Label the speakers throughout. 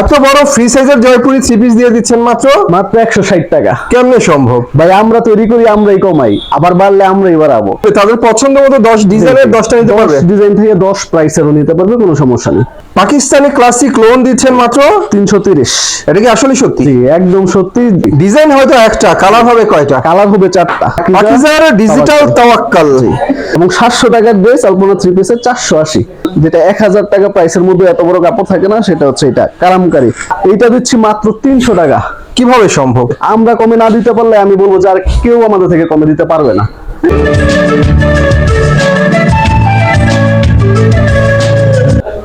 Speaker 1: এত বড় ফ্রি সাইজের জয়পুরি থ্রি পিস দিয়ে দিচ্ছেন মাত্র?
Speaker 2: মাত্র একশো ষাট টাকা।
Speaker 1: কেমনে সম্ভব?
Speaker 2: ভাই আমরা তৈরি করি আমরাই কমাই। আবার বাড়লে আমরাই বাড়াবো।
Speaker 1: তাদের পছন্দ মতো দশ ডিজাইনের দশটা নিতে পারবে?
Speaker 2: ডিজাইন থেকে দশ প্রাইসেরও নিতে পারবে কোনো সমস্যা নেই।
Speaker 1: পাকিস্তানি ক্লাসিক লোন দিচ্ছেন মাত্র?
Speaker 2: তিনশো তিরিশ।
Speaker 1: এটা কি আসলে সত্যি?
Speaker 2: একদম সত্যি।
Speaker 1: ডিজাইন হয়তো একটা কালার হবে কয়টা?
Speaker 2: কালার হবে চারটা।
Speaker 1: পাকিস্তানের ডিজিটাল তাওয়াক্কাল।
Speaker 2: এবং সাতশো টাকার ড্রেস আলপনা থ্রি পিসের চারশো আশি। যেটা এক হাজার টাকা প্রাইসের মধ্যে এত বড় কাপড় থাকে না সেটা হচ্ছে এটা কারামকারি। এইটা দিচ্ছি মাত্র তিনশো টাকা।
Speaker 1: কীভাবে সম্ভব?
Speaker 2: আমরা কমে না দিতে পারলে আমি বলব যে আর কেউ আমাদের থেকে কমে দিতে পারবে না।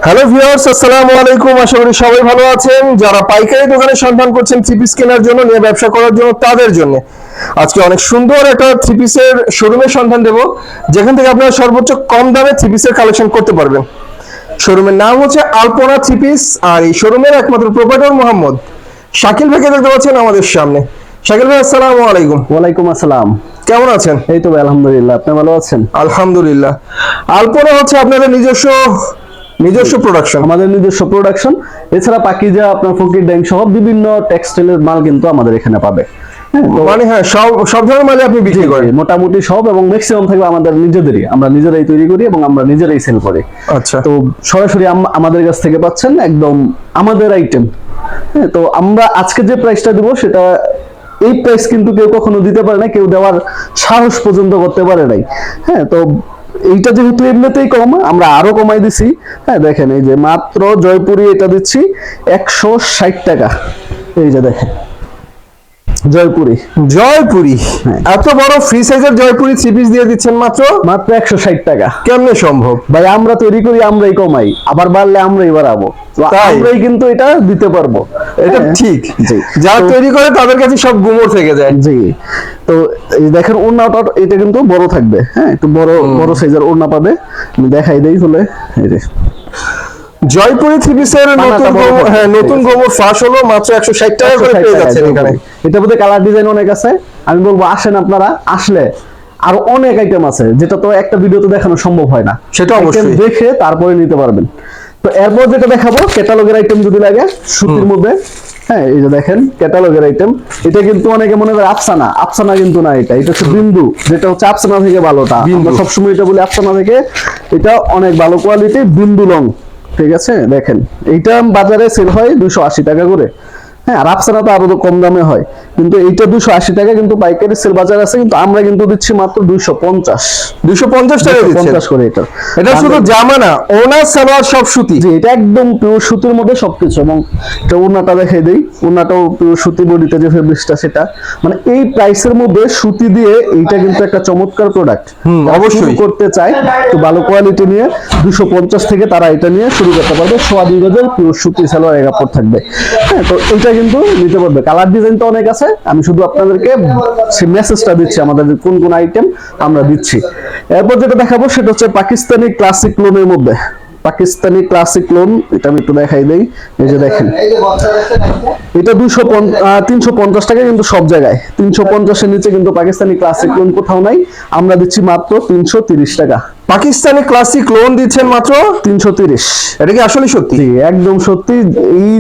Speaker 1: হ্যালো ভিউয়ার্স আসসালামু আলাইকুম। আশা করি সবাই ভালো আছেন। যারা পাইকারি দোকানে সন্ধান করছেন থ্রি পিস কেনার জন্য নিয়ে ব্যবসা করার জন্য তাদের জন্য। আজকে অনেক সুন্দর একটা থ্রি পিসের শোরুমের সন্ধান দেব যেখান থেকে আপনারা সর্বোচ্চ কম দামে থ্রি পিসের কালেকশন করতে পারবেন। শোরুমের নাম হচ্ছে আলপনা থ্রি পিস আর এই শোরুমের একমাত্র প্রোপাইটর মোহাম্মদ শাকিল ভাইকে দেখতে পাচ্ছেন আমাদের সামনে। শাকিল ভাই আসসালামু আলাইকুম।
Speaker 2: ওয়ালাইকুম আসসালাম।
Speaker 1: কেমন আছেন?
Speaker 2: এই তো ভাই, আলহামদুলিল্লাহ। আপনি ভালো আছেন?
Speaker 1: আলহামদুলিল্লাহ। আলপনা হচ্ছে আপনাদের নিজস্ব নিজস্ব প্রোডাকশন
Speaker 2: আমাদের নিজস্ব প্রোডাকশন এছাড়া পাকিজা আপনার ফকির ড্যাং সহ বিভিন্ন টেক্সটাইলের মাল কিন্তু আমাদের এখানে পাবে। হ্যাঁ
Speaker 1: মানে হ্যাঁ সব সব ধরনের মালে আপনি বিক্রি করেন।
Speaker 2: মোটামুটি সব এবং ম্যাক্সিমাম থাকবে আমাদের নিজেদেরই। আমরা নিজেরাই তৈরি করি এবং আমরা নিজেরাই সেল করি।
Speaker 1: আচ্ছা।
Speaker 2: তো সরাসরি আমাদের কাছ থেকে পাচ্ছেন একদম আমাদের আইটেম হ্যাঁ তো আমরা আজকে যে প্রাইসটা দিব সেটা এই প্রাইস কিন্তু কেউ কখনো দিতে পারে না কেউ দেওয়ার সাহস পর্যন্ত করতে পারে নাই। হ্যাঁ তো এইটা যেহেতু এমনিতেই কম, আমরা আরও কমাই দিছি। হ্যাঁ দেখেন এই যে মাত্র জয়পুরি এটা দিচ্ছি একশো ষাট টাকা। এই যে দেখেন। জয়পুরি।
Speaker 1: জয়পুরি?
Speaker 2: হ্যাঁ।
Speaker 1: এত বড় ফ্রি সাইজের জয়পুরি থ্রি পিস দিয়ে দিচ্ছেন মাত্র?
Speaker 2: মাত্র একশো ষাট টাকা।
Speaker 1: কেমনে সম্ভব?
Speaker 2: ভাই আমরা তৈরি করি আমরাই কমাই। আবার বাড়লে আমরাই বাড়াবো। তো আমরাই কিন্তু এটা দিতে পারব।
Speaker 1: এটা
Speaker 2: হ্যাঁ।
Speaker 1: ঠিক। যারা তৈরি করে তাদের কাছে সব গুমর থেকে যায়।
Speaker 2: জি। তো এই দেখেন ওড়নাটা এটা কিন্তু বড় থাকবে। হ্যাঁ একটু বড় বড় সাইজের ওড়না পাবে। দেখাই দেই হলে এই যে।
Speaker 1: জয়পুরি থ্রি পিসের নতুন হ্যাঁ নতুন গোমর ফাঁস হলো মাত্র একশো ষাট টাকা করে পেয়ে
Speaker 2: টাকা
Speaker 1: যাচ্ছেন এখানে।
Speaker 2: এটা মধ্যে কালার ডিজাইন অনেক আছে। আমি বলব আসেন আপনারা আসলে আরও অনেক আইটেম আছে যেটা তো একটা ভিডিওতে দেখানো সম্ভব হয় না।
Speaker 1: সেটা অবশ্যই।
Speaker 2: দেখে তারপরে নিতে পারবেন। তো এরপর যেটা দেখাবো ক্যাটালগের আইটেম যদি লাগে সুতির মধ্যে হ্যাঁ এই যে দেখেন ক্যাটালগের আইটেম এটা কিন্তু অনেকে মনে করে আফসানা আফসানা কিন্তু না এটা এটা হচ্ছে বিন্দু যেটা হচ্ছে আফসানা থেকে ভালোটা। আমরা সবসময় এটা বলি আফসানা থেকে এটা অনেক ভালো কোয়ালিটি বিন্দু লং ঠিক আছে? দেখেন এইটা বাজারে সেল হয় দুশো টাকা করে। হ্যাঁ আর আফসানা তো আরও কম দামে হয়। কিন্তু এইটা দুশো আশি টাকা কিন্তু পাইকারি সেল বাজার আছে কিন্তু আমরা কিন্তু দিচ্ছি মাত্র দুইশো পঞ্চাশ।
Speaker 1: দুশো পঞ্চাশ টাকা
Speaker 2: পঞ্চাশ করে এটা।
Speaker 1: এটা শুধু জামা না ওনার সালোয়ার সব সুতি?
Speaker 2: জি এটা একদম পিওর সুতির মধ্যে সবকিছু এবং এটা ওড়নাটা দেখাই দেই। ওড়নাটাও পিওর সুতি বডিতে যে ফেব্রিক্সটা সেটা। মানে এই প্রাইসের মধ্যে সুতি দিয়ে এইটা কিন্তু একটা চমৎকার প্রোডাক্ট
Speaker 1: অবশ্যই।
Speaker 2: করতে চাই তো ভালো কোয়ালিটি নিয়ে দুশো পঞ্চাশ থেকে তারা এটা নিয়ে শুরু করতে পারবে। সোয়া দুই গজের পিওর সুতি সালোয়ার কাপড় থাকবে। হ্যাঁ তো এটা কিন্তু নিতে পারবে। কালার ডিজাইন তো অনেক আছে। আমি শুধু আপনাদেরকে সেই মেসেজটা দিচ্ছি, আমাদের কোন কোন আইটেম আমরা দিচ্ছি। এরপর যেটা দেখাবো সেটা হচ্ছে পাকিস্তানি ক্লাসিক লোনের মধ্যে। পাকিস্তানি ক্লাসিক লোন এটা আমি একটু দেখাই দেই এই যে দেখেন। এটা দুশো তিনশো পঞ্চাশ টাকা কিন্তু সব জায়গায়। তিনশো পঞ্চাশের নিচে কিন্তু পাকিস্তানি ক্লাসিক লোন কোথাও নাই। আমরা দিচ্ছি মাত্র তিনশো তিরিশ টাকা।
Speaker 1: পাকিস্তানি ক্লাসিক লোন দিচ্ছেন মাত্র
Speaker 2: তিনশো তিরিশ।
Speaker 1: এটা কি আসলে সত্যি?
Speaker 2: একদম সত্যি। এই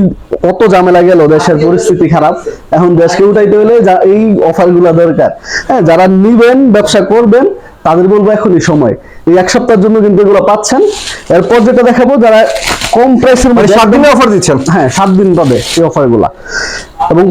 Speaker 2: কত ঝামেলা গেল দেশের পরিস্থিতি খারাপ। এখন দেশকে উঠাইতে হলে এই অফারগুলা দরকার। হ্যাঁ যারা নিবেন ব্যবসা করবেন তাদের বলব এখনই সময়। এই এক সপ্তাহের জন্য কিন্তু এগুলো পাচ্ছেন। এরপর যেটা দেখাবো যারা কম প্রাইসের মধ্যে
Speaker 1: সাত দিনে অফার দিচ্ছেন?
Speaker 2: হ্যাঁ সাত দিন পাবে এই অফারগুলা এবং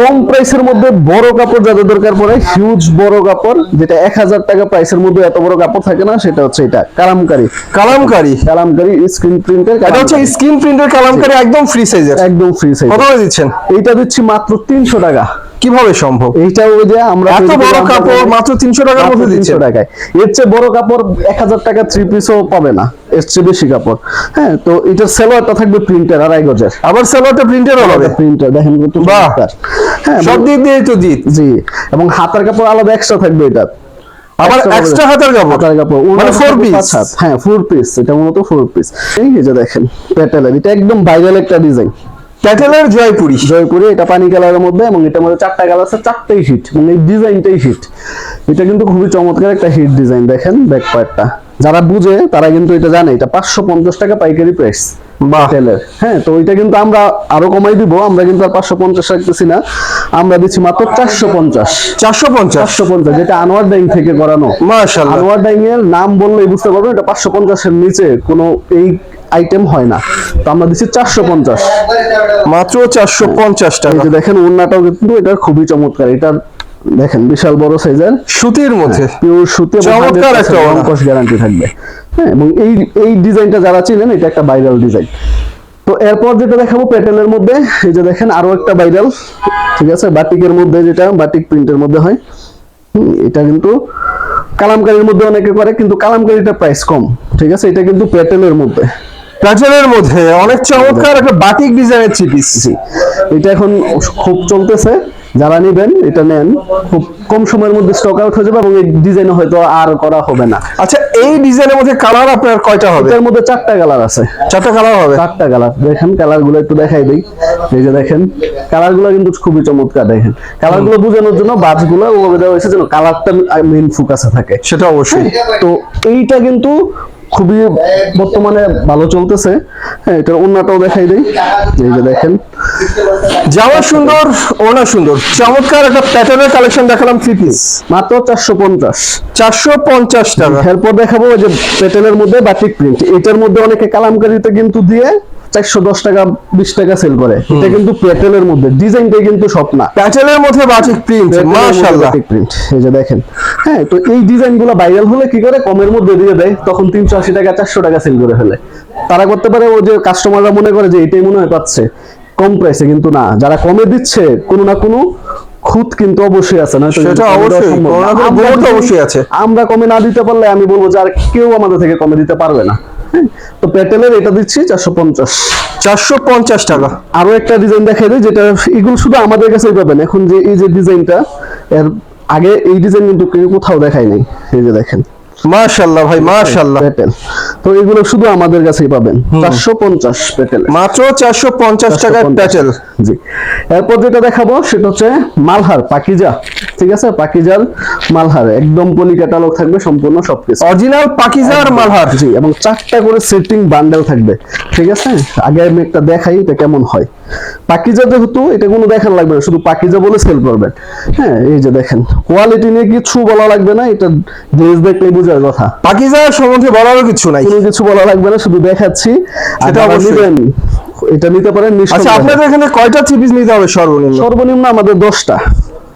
Speaker 2: কম প্রাইসের মধ্যে বড় কাপড় যাদের দরকার পড়ে হিউজ বড় কাপড় যেটা এক হাজার টাকা প্রাইসের মধ্যে এত বড় কাপড় থাকে না সেটা হচ্ছে এটা কালামকারি।
Speaker 1: কালামকারি?
Speaker 2: কালামকারি স্ক্রিন প্রিন্টের
Speaker 1: এটা হচ্ছে স্ক্রিন প্রিন্টের কালামকারি একদম ফ্রি সাইজের
Speaker 2: একদম ফ্রি সাইজ
Speaker 1: কত দিচ্ছেন?
Speaker 2: এইটা দিচ্ছি মাত্র তিনশো টাকা।
Speaker 1: কীভাবে সম্ভব?
Speaker 2: এইটা ওই যে আমরা
Speaker 1: এত বড় কাপড় মাত্র তিনশো টাকার
Speaker 2: মাত্র
Speaker 1: মধ্যে
Speaker 2: 300 টাকায়। এর চেয়ে বড় কাপড় এক হাজার টাকা থ্রি পিসও পাবে না। এর চেয়ে বেশি কাপড়। হ্যাঁ তো এটার সেলোয়ারটা থাকবে প্রিন্টার আড়াই গজের।
Speaker 1: আবার সালোয়ারটা প্রিন্টেরও হবে?
Speaker 2: প্রিন্টার দেখেন কত। হ্যাঁ
Speaker 1: সব দিক দিয়ে তো জিত।
Speaker 2: জি এবং হাতার কাপড় আলাদা এক্সট্রা থাকবে এটা।
Speaker 1: আবার এক্সট্রা হাতের কাপড়?
Speaker 2: হাতার কাপড়।
Speaker 1: মানে ফোর পিস
Speaker 2: হ্যাঁ ফোর পিস এটা মূলত ফোর পিস এই যে দেখেন প্যাটেলের। এটা একদম ভাইরাল একটা ডিজাইন
Speaker 1: প্যাটেলের জয়পুরি
Speaker 2: জয়পুরে এটা পানি কালারের মধ্যে এবং এটার মধ্যে চারটা কালার আছে চারটাই হিট এই ডিজাইনটাই হিট। এটা কিন্তু খুবই চমৎকার একটা হিট ডিজাইন দেখেন ব্যাক পার্টটা যারা বুঝে তারা কিন্তু এটা জানে এটা পাঁচশো পঞ্চাশ টাকা পাইকারি প্রাইস
Speaker 1: বাহ।
Speaker 2: তেলের হ্যাঁ তো ওইটা কিন্তু আমরা আরও কমাই দিব আমরা কিন্তু আর পাঁচশো পঞ্চাশ রাখতেছি না আমরা দিচ্ছি মাত্র চারশো পঞ্চাশ।
Speaker 1: চারশো পঞ্চাশ?
Speaker 2: চারশো পঞ্চাশ যেটা আনোয়ার ডাইং থেকে করানো।
Speaker 1: মাশাল্লাহ
Speaker 2: আনোয়ার ডাইং এর নাম বললেই বুঝতে পারবেন এটা পাঁচশো পঞ্চাশের নিচে কোনো এই আইটেম হয় না। তো আমরা দিচ্ছি চারশো পঞ্চাশ।
Speaker 1: মাত্র চারশো পঞ্চাশ টাকা।
Speaker 2: দেখেন ওড়নাটাও কিন্তু এটা খুবই চমৎকার। এটা দেখেন বিশাল বড় সাইজের
Speaker 1: সুতির মধ্যে।
Speaker 2: পিওর সুতি
Speaker 1: চমৎকার একটা।
Speaker 2: রংকশ গ্যারান্টি থাকবে। হ্যাঁ এবং এই এই ডিজাইনটা যারা চিনেন এটা একটা ভাইরাল ডিজাইন তো এরপর যেটা দেখাবো প্যাটেলের মধ্যে এই যে দেখেন আরও একটা ভাইরাল ঠিক আছে? বাটিকের মধ্যে যেটা বাটিক প্রিন্টের মধ্যে হয়। এটা কিন্তু কালামকারীর মধ্যে অনেকে করে কিন্তু কালামকারীটা প্রাইস কম ঠিক আছে? এটা কিন্তু প্যাটেলের মধ্যে।
Speaker 1: প্যাটেলের মধ্যে অনেক চমৎকার একটা বাটিক ডিজাইনের থ্রি পিস
Speaker 2: এটা এখন খুব চলতেছে। যারা নেবেন এটা নেন। খুব কম সময়ের মধ্যে স্টক আউট হয়ে যাবে এবং এই ডিজাইন হয়তো আর করা হবে না।
Speaker 1: আচ্ছা এই ডিজাইনের মধ্যে কালার আপনার কয়টা হবে?
Speaker 2: এর মধ্যে চারটা কালার আছে।
Speaker 1: চারটা কালার হবে?
Speaker 2: চারটা কালার দেখেন কালারগুলো একটু দেখাই দিই। এই যে দেখেন কালারগুলো কিন্তু খুবই চমৎকার দেখেন। কালারগুলো বোঝানোর জন্য বাজগুলো ওভাবে দেওয়া হয়েছে যেন কালারটা মেইন ফোকাসে থাকে।
Speaker 1: সেটা অবশ্যই।
Speaker 2: তো এইটা কিন্তু খুবই বর্তমানে ভালো চলতেছে। হ্যাঁ এটার অন্যটাও দেখাই দেই। এই যে দেখেন।
Speaker 1: যাওয়া সুন্দর ওনা সুন্দর। চমৎকার একটা প্যাটার্নের কালেকশন দেখালাম থ্রি পিস
Speaker 2: মাত্র চারশো পঞ্চাশ।
Speaker 1: চারশো পঞ্চাশ টাকা।
Speaker 2: এরপর দেখাবো যে পেটেলের মধ্যে বাটিক প্রিন্ট এটার মধ্যে অনেকে কালামকারিতে কিন্তু দিয়ে চারশো দশ টাকা বিশ টাকা সেল করে। এটা কিন্তু পেটেলের মধ্যে। ডিজাইনটাই কিন্তু সব না।
Speaker 1: প্যাটার্নের মধ্যে বাটিক প্রিন্ট মাশাআল্লাহ।
Speaker 2: প্রিন্ট এই যে দেখেন। হ্যাঁ তো এই ভাইরাল হলে কি করে? কমের মধ্যে দিয়ে দেয়। তখন তিনশো আশি টাকা চারশো টাকা সেল করে ফেলে। তারা করতে পারে ও যে কাস্টমাররা মনে করে যে এটাই মনে হয় পাচ্ছে। কম প্রাইসে কিন্তু না। যারা কমে দিচ্ছে কোনো না কোনো খুদ কিন্তু অবশ্যই আছে। না
Speaker 1: সেটা অবশ্যই, অবশ্যই আছে।
Speaker 2: আমরা কমে না দিতে পারলে আমি বলব যে আর কেউ আমাদের থেকে কমে দিতে পারবে না। তো প্যাটেলের এটা দিচ্ছি চারশো পঞ্চাশ।
Speaker 1: চারশো পঞ্চাশ টাকা।
Speaker 2: আরও একটা ডিজাইন দেখাই দিই যেটা এগুলো শুধু আমাদের কাছেই পাবেন। এখন যে এই যে ডিজাইনটা এর আগে এই ডিজাইন কিন্তু কেউ কোথাও দেখায় নাই। এই যে দেখেন।
Speaker 1: মাশাআল্লাহ ভাই মাশাআল্লাহ।
Speaker 2: পেটেল। তো এগুলো শুধু আমাদের কাছেই পাবেন। চারশো পঞ্চাশ পেটেল।
Speaker 1: মাত্র চারশো পঞ্চাশ টাকায় প্যাটেল
Speaker 2: জি। এরপর যেটা দেখাবো সেটা হচ্ছে মালহার পাকিজা। ঠিক আছে? পাকিজার মালহার। একদম পলি ক্যাটালগ থাকবে সম্পূর্ণ সবকিছু।
Speaker 1: অরিজিনাল পাকিজার মালহার।
Speaker 2: জি এবং চারটা করে সেটিং বান্ডেল থাকবে। ঠিক আছে? আগে আমি একটা দেখাই এটা কেমন হয়। পাকিজা যেহেতু এটা কোনো দেখার লাগবে না শুধু পাকিজা বলে সেল করবেন হ্যাঁ এই যে দেখেন কোয়ালিটি নিয়ে কিছু বলা লাগবে না এটা ড্রেস দেখলেই বোঝার কথা।
Speaker 1: পাকিজার সম্বন্ধে বলারও কিছু নাই।
Speaker 2: কোনো কিছু বলা লাগবে না শুধু দেখাচ্ছি। যারা
Speaker 1: অবশ্যই।
Speaker 2: এটা নিতে পারেন
Speaker 1: আচ্ছা আপনাদের এখানে কয়টা থ্রি পিস নিতে হবে সর্বনিম্ন?
Speaker 2: সর্বনিম্ন আমাদের দশটা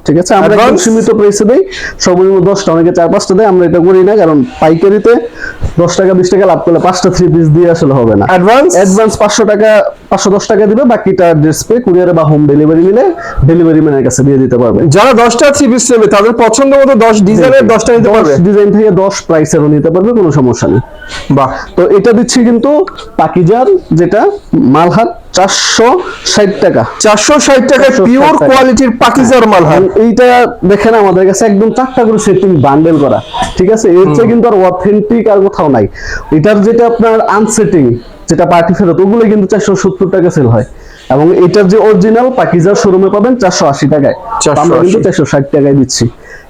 Speaker 2: ঠিক আছে? আমরা একদম সীমিত প্রাইসে দেই সর্বনিম্ন দশটা অনেকে চার পাঁচটা দেয় আমরা এটা করি না কারণ পাইকারিতে দশ টাকা বিশ টাকা লাভ করলে পাঁচটা থ্রি পিস দিয়ে আসলে হবে না।
Speaker 1: অ্যাডভান্স
Speaker 2: অ্যাডভান্স পাঁচশো টাকা পাঁচশো দশ টাকা দিবে বাকিটা ড্রেস পে কুরিয়ারে বা হোম ডেলিভারি নিলে ডেলিভারি ম্যানের কাছে দিয়ে দিতে পারবে।
Speaker 1: যারা দশটা থ্রি পিস নেবে তাদের পছন্দ মতো দশ ডিজাইনের দশটা নিতে পারবে?
Speaker 2: ডিজাইন থেকে দশ প্রাইসেরও নিতে পারবে কোনো সমস্যা নেই।
Speaker 1: বাহ।
Speaker 2: তো এটা দিচ্ছি কিন্তু পাকিজার যেটা চারশো ষাট টাকা।
Speaker 1: চারশো ষাট
Speaker 2: 460
Speaker 1: পিওর কোয়ালিটির পাকিজার মালহার।
Speaker 2: এইটা দেখেন আমাদের কাছে একদম চারটা করে সেটিং বান্ডেল করা। ঠিক আছে? এর চেয়ে কিন্তু আর অথেন্টিক আর কোথাও নাই। এটার যেটা আপনার আনসেটিং যেটা পার্টি ফেরত ওগুলো কিন্তু চারশো সত্তর টাকা সেল হয়। এবং এটার যে অরিজিনাল পাকিজার শোরুমে পাবেন চারশো আশি টাকায়। আমরা কিন্তু চারশো ষাট টাকায় দিচ্ছি।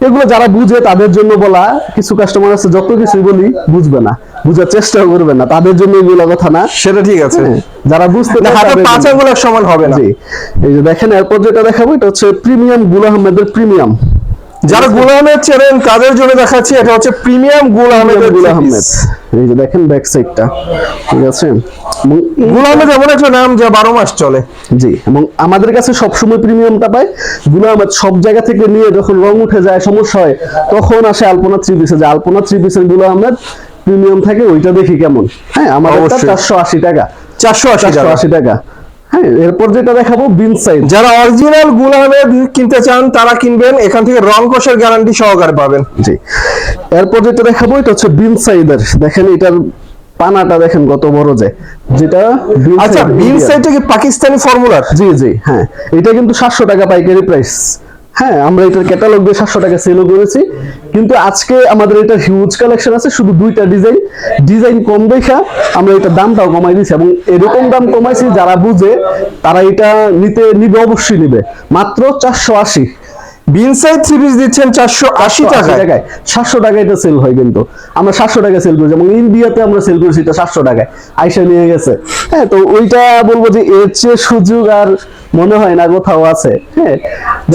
Speaker 2: এগুলো যারা বুঝে তাদের জন্য বলা কিছু কাস্টমার আছে যত কিছু বলি বুঝবে না। বুঝার চেষ্টাও করবে না। তাদের জন্য এগুলো কথা না।
Speaker 1: সেটা ঠিক আছে।
Speaker 2: হ্যাঁ, যারা বুঝতে
Speaker 1: না
Speaker 2: চায়
Speaker 1: হাতে
Speaker 2: তাদের
Speaker 1: পাঁচ আঙ্গুলের সমান হবে না।
Speaker 2: এই যে দেখেন এরপর যেটা দেখাবো এটা হচ্ছে প্রিমিয়াম গুল আহমেদের প্রিমিয়াম
Speaker 1: যারা গুল আহমেদ চেনেন তাদের জন্য দেখাচ্ছি এটা হচ্ছে প্রিমিয়াম গুল আহমেদের
Speaker 2: গুল আহমেদ। এই যে দেখেন ব্যাক সাইডটা ঠিক আছে?
Speaker 1: গুল আহমেদ এমন একটা নাম যা বারো মাস চলে।
Speaker 2: জি এবং আমাদের কাছে সবসময় প্রিমিয়ামটা পায়। গুল আহমেদ সব জায়গা থেকে নিয়ে যখন রং উঠে যায় সমস্যা হয় তখন আসে আলপনা থ্রি পিসে। যে আলপনা থ্রি পিসের গুল আহমেদ প্রিমিয়াম থাকে ওইটা দেখি কেমন। হ্যাঁ আমাদের
Speaker 1: অবশ্যই।
Speaker 2: চারশো আশি টাকা।
Speaker 1: চারশো আশি টাকা।
Speaker 2: হ্যাঁ এরপর যেটা দেখাবো বিন
Speaker 1: যারা অরিজিনাল গুলামের কিনতে চান তারা কিনবেন। এখান থেকে রং কষের গ্যারান্টি সহকারে পাবেন।
Speaker 2: জি। এরপর যেটা দেখাবো এটা হচ্ছে বিন দেখেন এটার পানাটা দেখেন কত বড় যে। যেটা
Speaker 1: আচ্ছা বিন। কি পাকিস্তানি ফর্মুলার
Speaker 2: জি জি হ্যাঁ। এটা কিন্তু সাতশো টাকা পাইকারি প্রাইস হ্যাঁ আমরা এটার ক্যাটালগ দিয়ে সাতশো টাকা সেলও করেছি। কিন্তু আজকে আমাদের এটা হিউজ কালেকশন আছে শুধু দুইটা ডিজাইন ডিজাইন কম দেখা আমরা এটার দামটাও কমাই দিয়েছি এবং এরকম দাম কমাইছি যারা বুঝে তারা এটা নিতে নিবে অবশ্যই নিবে। মাত্র চারশো আশি।
Speaker 1: বিনসাইড থ্রি পিস দিচ্ছেন চারশো আশি টাকায়।
Speaker 2: টাকায়। সাতশো টাকায় এটা সেল হয় কিন্তু। আমরা সাতশো টাকায় সেল করেছি এবং ইন্ডিয়াতে আমরা সেল করেছি এটা সাতশো টাকায়। আইসা নিয়ে গেছে। হ্যাঁ তো ওইটা বলব যে এর চেয়ে সুযোগ আর মনে হয় না কোথাও আছে। হ্যাঁ।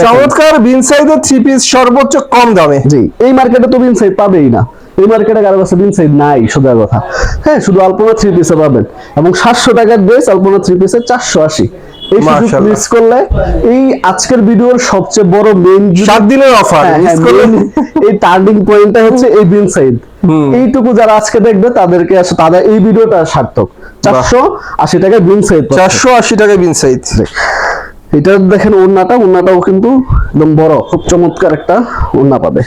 Speaker 1: চমৎকার বিনসাইডের থ্রি পিস সর্বোচ্চ কম দামে।
Speaker 2: জি এই মার্কেটে তো বিনসাইড পাবেই না। এই মার্কেটে কারও কাছে বিনসাইড নাই সোজা কথা। হ্যাঁ শুধু আলপনা থ্রি পিসে পাবেন। এবং সাতশো টাকার ড্রেস আলপনা থ্রি পিসে চারশো আশি। এই সুযোগ মিস করলে এই আজকের ভিডিওর সবচেয়ে বড় মেইন
Speaker 1: সাত দিনের অফার
Speaker 2: হ্যাঁ, এই টার্নিং পয়েন্টটা হচ্ছে এই বিন সাইড এইটুকু যারা আজকে দেখবে তাদেরকে তাদের এই ভিডিওটা সার্থক। চারশো আশি টাকায় বিন সাইড
Speaker 1: চারশো আশি টাকায় বিনসাইড
Speaker 2: এটা দেখেন ওড়নাটা ওড়নাটাও কিন্তু একদম বড় খুব চমৎকার একটা ওড়না পাবে।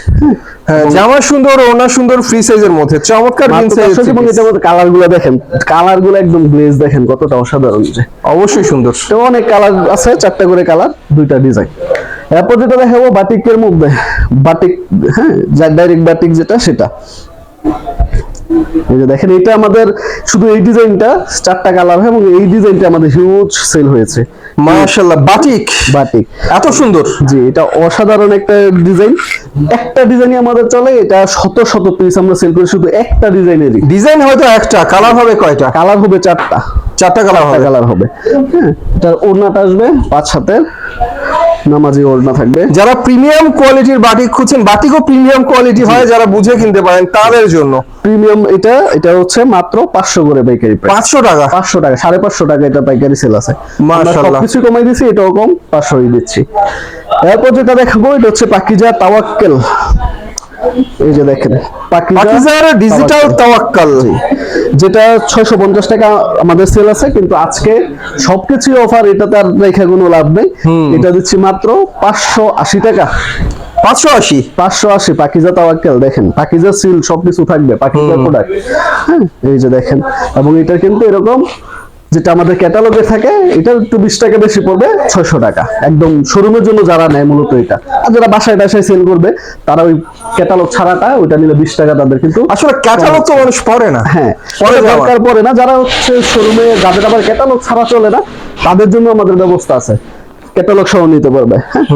Speaker 1: হ্যাঁ জামা সুন্দর ওনা সুন্দর ফ্রি সাইজের মধ্যে। চমৎকার বিনসাইড
Speaker 2: এবং এটার মধ্যে কালারগুলো দেখেন কালারগুলো একদম গ্লেজ দেখেন কতটা অসাধারণ যে।
Speaker 1: অবশ্যই সুন্দর।
Speaker 2: তো অনেক কালার আছে চারটা করে কালার দুইটা ডিজাইন এরপর যেটা দেখাবো বাটিকের মধ্যে। বাটিক হ্যাঁ ডাইরেক্ট বাটিক যেটা সেটা। এই যে দেখেন এটা আমাদের শুধু এই ডিজাইনটা চারটা কালার হয় এবং এই ডিজাইনটা আমাদের হিউজ সেল হয়েছে।
Speaker 1: মাশাআল্লাহ বাটিক।
Speaker 2: বাটিক।
Speaker 1: এত সুন্দর।
Speaker 2: জি এটা অসাধারণ একটা ডিজাইন। একটা ডিজাইনই আমাদের চলে এটা শত শত পিস আমরা সেল করি শুধু একটা ডিজাইনেরই।
Speaker 1: ডিজাইন হয়তো একটা কালার হবে কয়টা?
Speaker 2: কালার হবে চারটা।
Speaker 1: চারটা কালার হবে।
Speaker 2: কালার হবে। হ্যাঁ এটার ওড়নাটা আসবে পাঁচ হাতের। নামাজি না থাকবে।
Speaker 1: যারা প্রিমিয়াম কোয়ালিটির বাটিক খুঁজছেন বাটিকও প্রিমিয়াম কোয়ালিটি হয় যারা বুঝে কিনতে পারেন তাদের জন্য।
Speaker 2: প্রিমিয়াম এটা এটা হচ্ছে মাত্র পাঁচশো করে পাইকারি
Speaker 1: পাঁচশো টাকা?
Speaker 2: পাঁচশো টাকা সাড়ে পাঁচশো টাকা এটা পাইকারি সেল আছে।
Speaker 1: মাশাআল্লাহ।
Speaker 2: কিছু কমাই দিছি এটাও কম পাঁচশোই দিচ্ছি। এরপর যেটা দেখাবো এটা হচ্ছে পাকিজা তাওয়াক্কেল। এই যে দেখেন
Speaker 1: পাকিজার ডিজিটাল তাওয়াক্কাল।
Speaker 2: যেটা ছয়শো পঞ্চাশ টাকা আমাদের সেল আছে কিন্তু আজকে সবকিছু অফার এটাতে আর রেখে কোনো লাভ নেই। এটা দিচ্ছি মাত্র পাঁচশো আশি টাকা।
Speaker 1: পাঁচশো আশি?
Speaker 2: পাঁচশো আশি পাকিজা তাওয়াক্কেল দেখেন পাকিজা সিল সবকিছু থাকবে পাকিজা প্রোডাক্ট হ্যাঁ এই যে দেখেন এবং এটা কিন্তু এরকম যেটা আমাদের ক্যাটালগে থাকে এটা একটু বিশ টাকা বেশি পড়বে ছয়শো টাকা। একদম শোরুমের জন্য যারা নেয় মূলত এটা। আর যারা বাসায় বাসায় সেল করবে তারা ওই ক্যাটালগ ছাড়াটা ওইটা নিলে বিশ টাকা তাদের কিন্তু
Speaker 1: আসলে ক্যাটালগ তো মানুষ পড়ে না।
Speaker 2: হ্যাঁ
Speaker 1: পরে
Speaker 2: দরকার পড়ে না। যারা হচ্ছে শোরুমে যাদের আবার ক্যাটালগ ছাড়া চলে না তাদের জন্য আমাদের ব্যবস্থা আছে। ক্যাটালগ সহ নিতে পারবে হ্যাঁ?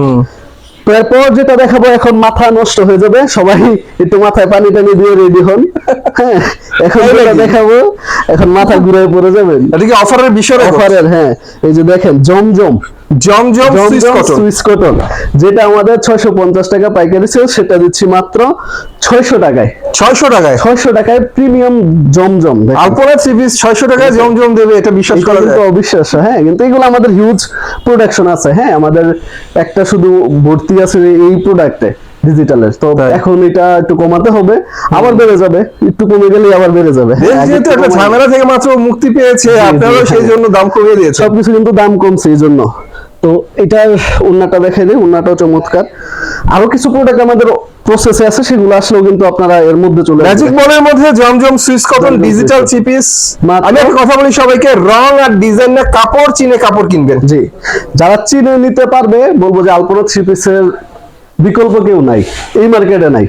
Speaker 2: তো এরপর যেটা দেখাবো এখন মাথা নষ্ট হয়ে যাবে। সবাই একটু মাথায় পানি টানি দিয়ে রেডি হন। হ্যাঁ এখন যেটা দেখাবো এখন মাথা ঘুরে পড়ে যাবেন।
Speaker 1: এটা কি অফারের বিষয়
Speaker 2: অফারের হ্যাঁ। এই যে দেখেন জমজম।
Speaker 1: জমজম সুইস কটন।
Speaker 2: যেটা আমাদের ছয়শো পঞ্চাশ টাকা পাইকারি সেটা দিচ্ছি মাত্র ছয়শো টাকায়।
Speaker 1: ছয়শো টাকায়?
Speaker 2: ছয়শো টাকায় প্রিমিয়াম জমজম
Speaker 1: টাকায় জমজম দেবে এটা বিশ্বাস করা
Speaker 2: কিন্তু
Speaker 1: যায়।
Speaker 2: অবিশ্বাস্য হ্যাঁ কিন্তু এগুলো আমাদের হিউজ প্রোডাকশন আছে হ্যাঁ আমাদের একটা শুধু ভর্তি আছে এই প্রোডাক্টে ডিজিটালের তো এখন এটা একটু কমাতে হবে আবার বেড়ে যাবে একটু কমে গেলেই আবার বেড়ে যাবে।
Speaker 1: যেহেতু
Speaker 2: একটা
Speaker 1: ঝামেলা থেকে মাত্র মুক্তি পেয়েছে আপনারাও সেই
Speaker 2: হ্যাঁ।
Speaker 1: জন্য দাম কমিয়ে দিয়েছেন।
Speaker 2: সবকিছু কিন্তু দাম কমছে এই জন্য। তো এটার উন্নাটা দেখাই দেয় উন্নাটাও চমৎকার। আরও কিছু প্রোডাক্ট আমাদের প্রসেসে আছে সেগুলো আসলেও কিন্তু আপনারা এর মধ্যে চলে
Speaker 1: ম্যাজিক। মলের মধ্যে Zamzam Swiss cotton digital
Speaker 2: Swiss
Speaker 1: three piece
Speaker 2: মাত্র-
Speaker 1: আমি একটা কথা বলি সবাইকে রং আর ডিজাইন না কাপড় চিনে কাপড় কিনবেন।
Speaker 2: জি। যারা চিনে নিতে পারবে বলব যে আলপনা থ্রি পিসের বিকল্প কেউ নাই এই মার্কেটে নাই।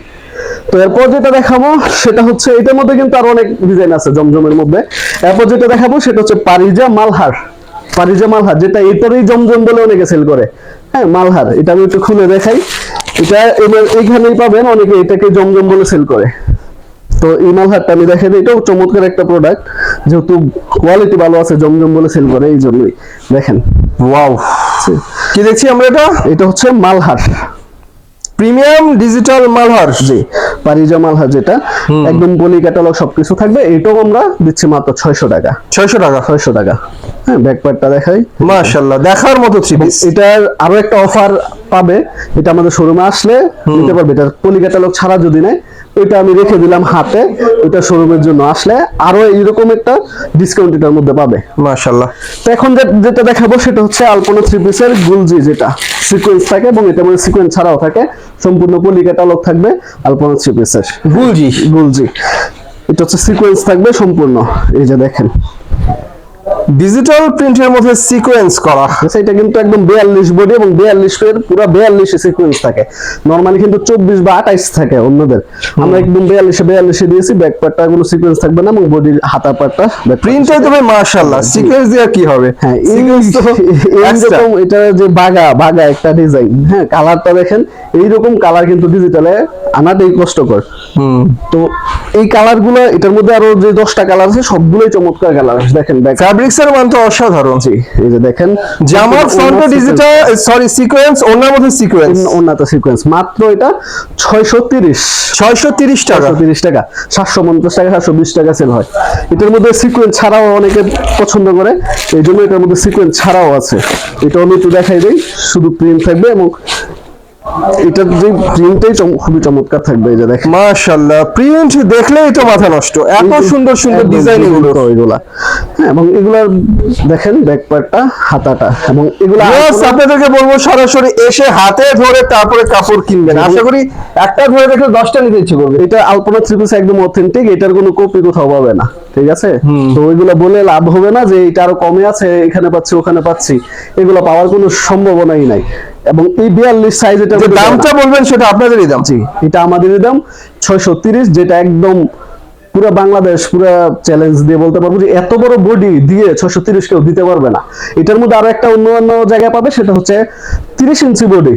Speaker 2: তো এরপর যেটা দেখাবো সেটা হচ্ছে এটার মধ্যে কিন্তু আরও অনেক ডিজাইন আছে জমজমের মধ্যে। এরপর যেটা দেখাবো সেটা হচ্ছে পারিজা মালহার। পারিজা মালহার যেটা এটারই জমজম বলে অনেকে সেল করে। হ্যাঁ মালহার এটা আমি একটু খুলে দেখাই। এটা এবার এইখানেই পাবেন অনেকে এটাকে জমজম বলে সেল করে। তো এই মালহারটা আমি দেখে দিই এটাও চমৎকার একটা প্রোডাক্ট যেহেতু কোয়ালিটি ভালো আছে জমজম বলে সেল করে এই জন্যই। দেখেন।
Speaker 1: ওয়াও কি দেখছি আমরা এটা?
Speaker 2: এটা হচ্ছে মালহার।
Speaker 1: প্রিমিয়াম ডিজিটাল মালহার
Speaker 2: জি। পারিজা মালহার যেটা একদম বলি ক্যাটালগ সবকিছু থাকবে। এটাও আমরা দিচ্ছি মাত্র ছয়শো টাকা।
Speaker 1: ছয়শো টাকা?
Speaker 2: ছয়শো টাকা। হ্যাঁ ব্যাকপ্যাকটা দেখাই।
Speaker 1: মাশাআল্লাহ দেখার মতো থ্রি পিস
Speaker 2: এটার আরও একটা অফার পাবে। এটা আমাদের শোরুমে আসলে নিতে পারবে। এটা পলি ক্যাটালগ ছাড়া যদি নেয় ওইটা আমি রেখে দিলাম হাতে এটা শোরুমের জন্য আসলে আরও এইরকম একটা ডিসকাউন্ট এটার মধ্যে পাবে।
Speaker 1: মাশাল্লাহ
Speaker 2: তো এখন যেটা দেখাবো সেটা হচ্ছে আলপনা থ্রি পিসের গুলজি যেটা। সিকোয়েন্স থাকে এবং এটা মানে সিকোয়েন্স ছাড়াও থাকে। সম্পূর্ণ পলি ক্যাটালগ থাকবে আলপনা থ্রি পিসের
Speaker 1: গুলজি।
Speaker 2: গুলজি। এটা হচ্ছে সিকোয়েন্স থাকবে সম্পূর্ণ। এই যে দেখেন।
Speaker 1: ডিজিটাল প্রিন্টের মধ্যে সিকোয়েন্স করা।
Speaker 2: আচ্ছা, এটা কিন্তু একদম বিয়াল্লিশ বডি এবং বিয়াল্লিশ এর পুরো বিয়াল্লিশ সিকুয়েন্স থাকে। নর্মালি কিন্তু চব্বিশ বা আঠাইশ থাকে অন্যদের। আমরা একদম বিয়াল্লিশে বিয়াল্লিশে দিয়েছি ব্যাক পার্টটা কোনো সিকুয়েন্স থাকবে না এবং বডির হাতা পার্টটা
Speaker 1: প্রিন্টে তবে মাশাআল্লাহ। সিকোয়েন্স দিয়ে কি হবে?
Speaker 2: হ্যাঁ এইরকম এটা যে বাগা বাগা একটা ডিজাইন হ্যাঁ কালারটা দেখেন এইরকম কালার কিন্তু ডিজিটালে আনাটাই কষ্টকর।
Speaker 1: হুম।
Speaker 2: তো এই কালারগুলো এটার মধ্যে আরও যে দশটা কালার আছে সবগুলোই চমৎকার কালার আছে দেখেন ব্যাক
Speaker 1: ফ্যাব্রিক্স এর মান তো অসাধারণ জি।
Speaker 2: এই যে দেখেন
Speaker 1: জামার ফ্রন্টে ডিজিটাল সরি সিকোয়েন্স ওনার মধ্যে সিকোয়েন্স
Speaker 2: উন্নত সিকোয়েন্স মাত্র এটা ছয়শো তিরিশ।
Speaker 1: 630 টাকা।
Speaker 2: তিরিশ টাকা। সাতশো পঞ্চাশ টাকা সাতশো বিশ টাকা সেল হয়। এটার মধ্যে সিকোয়েন্স ছাড়াও অনেকে পছন্দ করে এই জন্য এটার মধ্যে সিকোয়েন্স ছাড়াও আছে। এটা আমি একটু দেখাই দেই। শুধু প্রিন্ট থাকবে এবং এটার যে প্রিন্টটাই খুবই চমৎকার থাকবে এই যে দেখেন।
Speaker 1: মাশাআল্লাহ প্রিন্ট দেখলেই তো মাথা নষ্ট। এত সুন্দর সুন্দর ডিজাইন এগুলো।
Speaker 2: এগুলা। হ্যাঁ এবং এগুলার দেখেন ব্যাক পার্টটা হাতাটা এবং এগুলা
Speaker 1: আপনাদেরকে বলব সরাসরি এসে হাতে ধরে তারপরে কাপড় কিনবেন। আশা করি একটা ধরে দেখলে দশটা নিতে ইচ্ছে করবে।
Speaker 2: এটা আলপনা থ্রি পিস একদম অথেন্টিক এটার কোনো কপি কোথাও পাবে না ঠিক আছে? তো ওইগুলো বলে লাভ হবে না যে এটা আরও কমে আছে এখানে পাচ্ছি ওখানে পাচ্ছি। এগুলো পাওয়ার কোনো সম্ভাবনাই নাই। এবং এই বিয়াল্লিশ সাইজ এটা
Speaker 1: দামটা বলবেন সেটা আপনাদেরই দাম।
Speaker 2: জি এটা আমাদের দাম। ছয়শো তিরিশ যেটা একদম পুরো বাংলাদেশ পুরো চ্যালেঞ্জ দিয়ে বলতে পারব যে এত বড় বডি দিয়ে ছয়শো তিরিশ কেউ দিতে পারবে না। এটার মধ্যে আরও একটা অন্য অন্য জায়গায় পাবে সেটা হচ্ছে তিরিশ ইঞ্চি বডি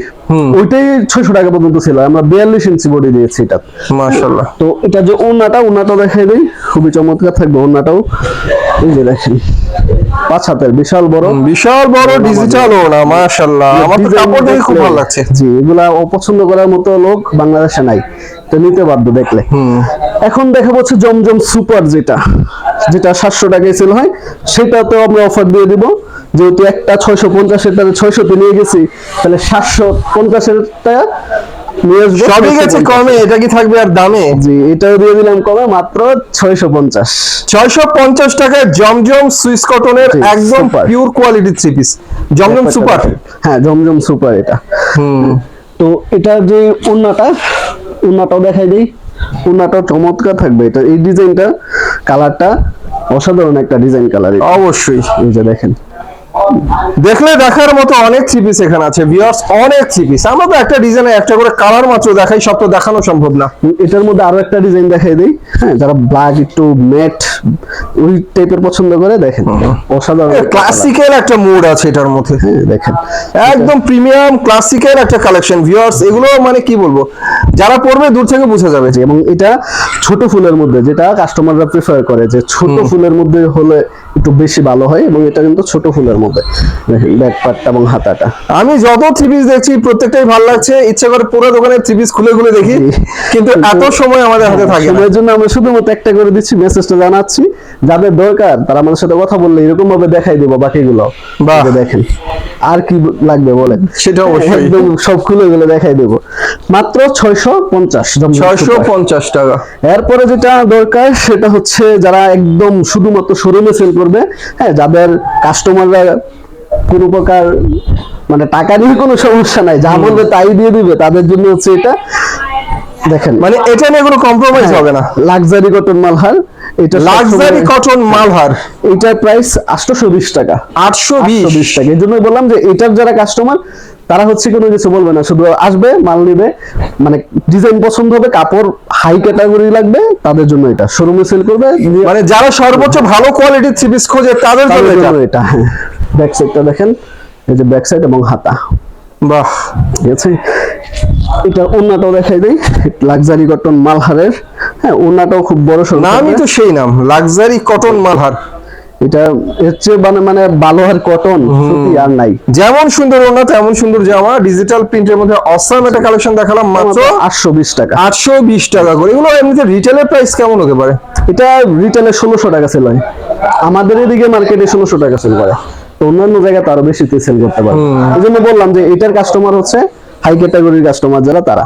Speaker 2: ওইটাই ছয়শো টাকা পর্যন্ত ছিল আমরা বিয়াল্লিশ ইঞ্চি বডি দিয়েছি এটা। তো এটা যে ওন্নাটা ওন্নাটা দেখাই দিই খুবই চমৎকার থাকবে ওন্নাটাও এই যে দেখেন পাঁচ হাতের বিশাল বড়।
Speaker 1: বিশাল বড় ডিজিটাল ও না আমার তো কাপড় দেখে খুব ভালো লাগছে।
Speaker 2: জি এগুলা অপছন্দ করার মতো লোক বাংলাদেশে নাই। তো নিতে বাধ্য দেখলে। এখন দেখা হচ্ছে জমজম সুপার যেটা যেটা সাতশো টাকায় সেল হয় সেটা তো আমরা অফার দিয়ে দিব। যেহেতু একটা ছয়শো পঞ্চাশের টাকা ছয়শোতে নিয়ে গেছি তাহলে সাতশো পঞ্চাশের টাকা
Speaker 1: সবই গেছে কমে এটা কি থাকবে আর দামে?
Speaker 2: জি এটাও দিয়ে দিলাম কমে মাত্র ছয়শো পঞ্চাশ।
Speaker 1: ছয়শো পঞ্চাশ টাকায় জমজম সুইস কটনের একদম pure quality three piece Zamzam super
Speaker 2: হ্যাঁ জমজম সুপার এটা। তো এটা যে উন্নাটা উন্নাটাও দেখাই দিই। উন্নাটাও চমৎকার থাকবে। এটা এই ডিজাইনটা কালারটা অসাধারণ একটা ডিজাইন কালার।
Speaker 1: অবশ্যই।
Speaker 2: এই যে দেখেন।
Speaker 1: দেখলে দেখার মতো অনেক চিপিস পিস এখানে আছে ভিউয়ার্স অনেক থ্রি পিস আমরা তো একটা ডিজাইনে একটা করে কালার মাত্র দেখাই সব তো দেখানো সম্ভব না।
Speaker 2: এটার মধ্যে আরও একটা ডিজাইন দেখাই দিই। হ্যাঁ যারা ব্ল্যাক একটু ম্যাট ওই টাইপের পছন্দ করে দেখেন। অসাধারণ
Speaker 1: ক্লাসিক্যাল একটা মুড আছে এটার মধ্যে।
Speaker 2: হ্যাঁ দেখেন।
Speaker 1: একদম প্রিমিয়াম ক্লাসিক্যাল একটা কালেকশন ভিউয়ার্স এগুলো মানে কি বলব? যারা পড়বে দূর থেকে বুঝে যাবে যে
Speaker 2: এবং এটা ছোট ফুলের মধ্যে যেটা কাস্টমাররা প্রেফার করে যে ছোট ফুলের মধ্যে হলে একটু বেশি ভালো হয় এবং এটা কিন্তু ছোট ফুলের মধ্যে। ব্যাক পার্টটা এবং হাতাটা।
Speaker 1: আমি যত থ্রি পিস দেখছি প্রত্যেকটাই ভালো লাগছে। ইচ্ছে করে পুরো দোকানে থ্রি পিস খুলে খুলে দেখি কিন্তু এত সময় আমাদের হাতে থাকে
Speaker 2: সময়ের জন্য আমরা শুধুমাত্র একটা করে দিচ্ছি মেসেজটা জানাচ্ছি। যাদের দরকার তারা আমাদের সাথে কথা বললে এরকম ভাবে দেখাই দেবো বাকিগুলো। দেখেন আর কি লাগবে বলেন?
Speaker 1: সেটা অবশ্যই।
Speaker 2: একদম সব খুলে গুলো দেখাই দেবো। মাত্র ছয়শো পঞ্চাশ
Speaker 1: ছয়শো পঞ্চাশ টাকা।
Speaker 2: এরপরে যেটা দরকার সেটা হচ্ছে যারা একদম শুধুমাত্র শোরুমে সেল করবে হ্যাঁ যাদের কাস্টমাররা কোনো প্রকার মানে টাকা নিয়ে কোনো সমস্যা নাই যা বলবে তাই দিয়ে দিবে তাদের জন্য হচ্ছে এটা দেখেন।
Speaker 1: মানে এটা নিয়ে কোনো কম্প্রোমাইজ হবে না।
Speaker 2: লাক্সারি কটন মালহার এটা
Speaker 1: লাক্সারি কটন মালহার।
Speaker 2: এটার প্রাইস আটশোশো বিশ টাকা।
Speaker 1: আটশো
Speaker 2: আটশো
Speaker 1: বিশ
Speaker 2: বিশ টাকা। এই জন্য বললাম যে এটার যারা কাস্টমার তারা হচ্ছে কোনো কিছু বলবে না শুধু আসবে মাল নিবে মানে ডিজাইন পছন্দ হবে কাপড় হাই ক্যাটাগরি লাগবে তাদের জন্য এটা শোরুমে সেল করবে
Speaker 1: মানে যারা সর্বোচ্চ ভালো কোয়ালিটির থ্রি পিস খোঁজে তাদের জন্য এটা।
Speaker 2: ব্যাক সাইডটা দেখেন এই যে ব্যাক সাইড এবং হাতা।
Speaker 1: বাহ।
Speaker 2: ঠিক আছে? এটা ওন্নাটাও দেখাই দেই লাক্সারি কটন মালহারের। হ্যাঁ ওন্নাটাও খুব বড়
Speaker 1: নামই তো সেই নাম লাক্সারি কটন মালহার।
Speaker 2: এটা হচ্ছে মানে মানে ভালো আর কটন সুতি আর নাই।
Speaker 1: যেমন সুন্দর ওনা তেমন সুন্দর জামা ডিজিটাল প্রিন্টের মধ্যে অসাম একটা কালেকশন দেখালাম মাত্র
Speaker 2: আটশো বিশ টাকা।
Speaker 1: আটশো বিশ টাকা করে। এগুলো এমনিতে রিটেলের প্রাইস কেমন হতে পারে?
Speaker 2: এটা রিটেলে ষোলোশো টাকা সেল হয়। আমাদের এদিকে মার্কেটে ষোলোশো টাকা সেল করে। তো অন্যান্য জায়গায় তো আরও বেশিতে সেল করতে পারে। এই জন্য বললাম যে এটার কাস্টমার হচ্ছে হাই ক্যাটাগরির কাস্টমার যারা তারা।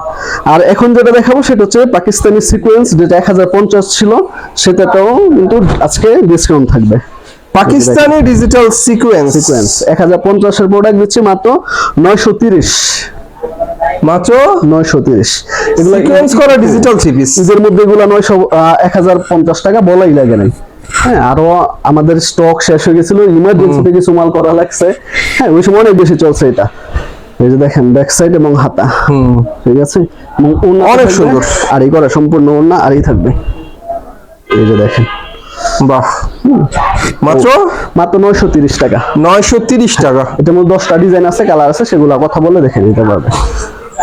Speaker 2: আর এখন যেটা দেখাবো সেটা হচ্ছে পাকিস্তানি সিকোয়েন্স যেটা এক হাজার পঞ্চাশ ছিল সেটাতেও কিন্তু আজকে ডিসকাউন্ট থাকবে।
Speaker 1: পাকিস্তানি ডিজিটাল সিকোয়েন্স
Speaker 2: সিকোয়েন্স এক হাজার পঞ্চাশের প্রোডাক্ট দিচ্ছি মাত্র নয়শো তিরিশ।
Speaker 1: মাত্র?
Speaker 2: নয়শো তিরিশ। এগুলো
Speaker 1: সিকোয়েন্স করা ডিজিটাল থ্রি পিস
Speaker 2: ঈদের মধ্যে এগুলো নয়শো এক হাজার পঞ্চাশ টাকা বলাই লাগে নাই হ্যাঁ আরও আমাদের স্টক শেষ হয়ে গেছিল ইমার্জেন্সিতে কিছু মাল করা লাগছে। হ্যাঁ ওই সময় অনেক বেশি চলছে এটা। এই যে দেখেন ব্যাক সাইড এবং হাতা।
Speaker 1: হুম।
Speaker 2: ঠিক আছে?
Speaker 1: অনেক সুন্দর।
Speaker 2: আর আড়ি করা সম্পূর্ণ ওড়না আড়ি থাকবে। এই যে দেখেন।
Speaker 1: বাহ। মাত্র?
Speaker 2: মাত্র নয়শো তিরিশ টাকা।
Speaker 1: নয়শো তিরিশ টাকা।
Speaker 2: এটার মধ্যে দশটা ডিজাইন আছে কালার আছে সেগুলো কথা বলে দেখে নিতে পারবে।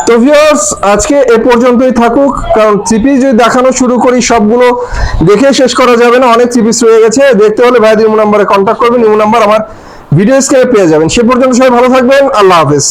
Speaker 1: তো ভিউয়ার্স আজকে এ পর্যন্তই থাকুক কারণ থ্রি যদি দেখানো শুরু করি সবগুলো দেখে শেষ করা যাবে না অনেক থ্রি পিস রয়ে গেছে। দেখতে হলে ভাইদের ইমো নাম্বারে কন্ট্যাক্ট করবেন ইমো নাম্বার আমার ভিডিও স্ক্রিনে পেয়ে যাবেন। সে পর্যন্ত সবাই ভালো থাকবেন আল্লাহ হাফেজ।